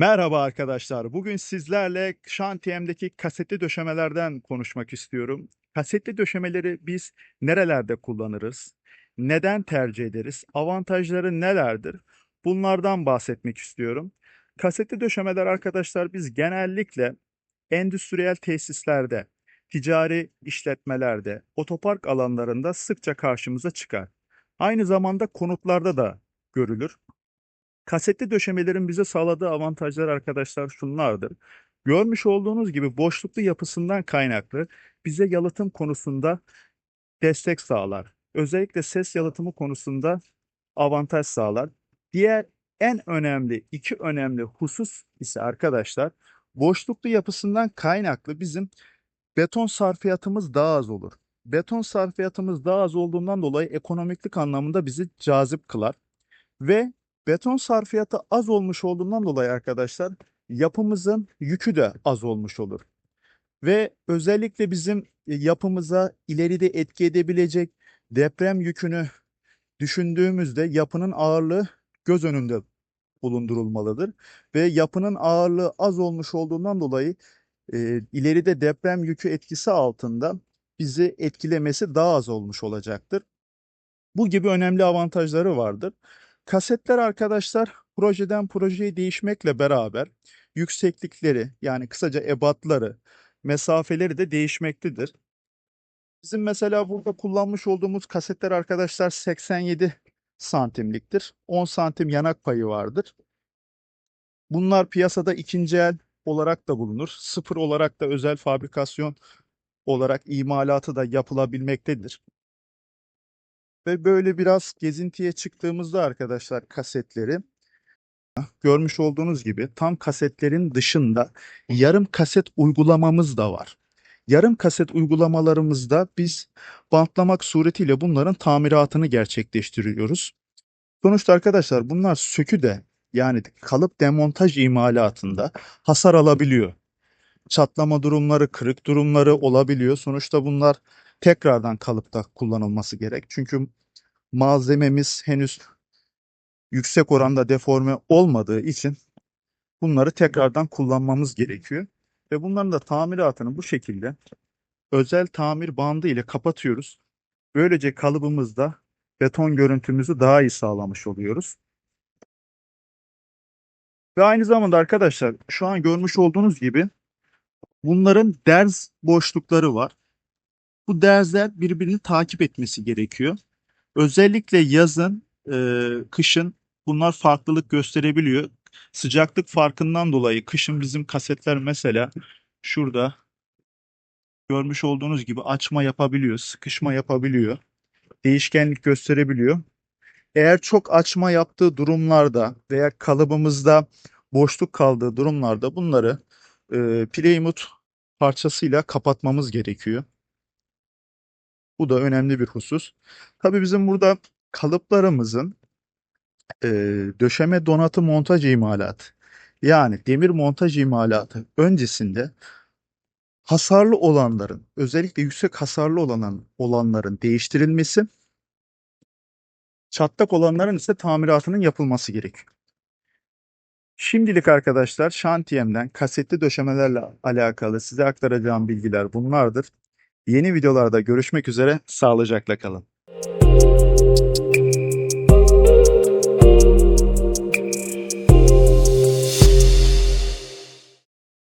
Merhaba arkadaşlar. Bugün sizlerle şantiyemdeki kasetli döşemelerden konuşmak istiyorum. Kasetli döşemeleri biz nerelerde kullanırız? Neden tercih ederiz? Avantajları nelerdir? Bunlardan bahsetmek istiyorum. Kasetli döşemeler arkadaşlar biz genellikle endüstriyel tesislerde, ticari işletmelerde, otopark alanlarında sıkça karşımıza çıkar. Aynı zamanda konutlarda da görülür. Kasetli döşemelerin bize sağladığı avantajlar arkadaşlar şunlardır. Görmüş olduğunuz gibi boşluklu yapısından kaynaklı bize yalıtım konusunda destek sağlar. Özellikle ses yalıtımı konusunda avantaj sağlar. Diğer en önemli, iki önemli husus ise arkadaşlar boşluklu yapısından kaynaklı bizim beton sarfiyatımız daha az olur. Beton sarfiyatımız daha az olduğundan dolayı ekonomiklik anlamında bizi cazip kılar. Ve beton sarfiyatı az olmuş olduğundan dolayı arkadaşlar yapımızın yükü de az olmuş olur. Ve özellikle bizim e, yapımıza ileride etki edebilecek deprem yükünü düşündüğümüzde yapının ağırlığı göz önünde bulundurulmalıdır. Ve yapının ağırlığı az olmuş olduğundan dolayı e, ileride deprem yükü etkisi altında bizi etkilemesi daha az olmuş olacaktır. Bu gibi önemli avantajları vardır. Kasetler arkadaşlar projeden projeye değişmekle beraber yükseklikleri yani kısaca ebatları, mesafeleri de değişmektedir. Bizim mesela burada kullanmış olduğumuz kasetler arkadaşlar 87 santimliktir. 10 santim yanak payı vardır. Bunlar piyasada ikinci el olarak da bulunur. Sıfır olarak da özel fabrikasyon olarak imalatı da yapılabilmektedir. Ve böyle biraz gezintiye çıktığımızda arkadaşlar kasetleri görmüş olduğunuz gibi tam kasetlerin dışında yarım kaset uygulamamız da var. Yarım kaset uygulamalarımızda biz bantlamak suretiyle bunların tamiratını gerçekleştiriyoruz. Sonuçta arkadaşlar bunlar sökü de yani kalıp demontaj imalatında hasar alabiliyor. Çatlama durumları, kırık durumları olabiliyor. Sonuçta bunlar tekrardan kalıpta kullanılması gerek. Çünkü malzememiz henüz yüksek oranda deforme olmadığı için bunları tekrardan kullanmamız gerekiyor. Ve bunların da tamiratını bu şekilde özel tamir bandı ile kapatıyoruz. Böylece kalıbımızda beton görüntümüzü daha iyi sağlamış oluyoruz. Ve aynı zamanda arkadaşlar şu an görmüş olduğunuz gibi bunların derz boşlukları var. Bu derzler birbirini takip etmesi gerekiyor. Özellikle yazın, e, kışın bunlar farklılık gösterebiliyor. Sıcaklık farkından dolayı kışın bizim kasetler mesela şurada görmüş olduğunuz gibi açma yapabiliyor, sıkışma yapabiliyor. Değişkenlik gösterebiliyor. Eğer çok açma yaptığı durumlarda veya kalıbımızda boşluk kaldığı durumlarda bunları e, Playmut parçasıyla kapatmamız gerekiyor. Bu da önemli bir husus. Tabii bizim burada kalıplarımızın e, döşeme donatı montaj imalat yani demir montaj imalatı öncesinde hasarlı olanların özellikle yüksek hasarlı olan olanların değiştirilmesi çatlak olanların ise tamiratının yapılması gerekiyor. Şimdilik arkadaşlar şantiyemden kasetli döşemelerle alakalı size aktaracağım bilgiler bunlardır. Yeni videolarda görüşmek üzere, sağlıcakla kalın.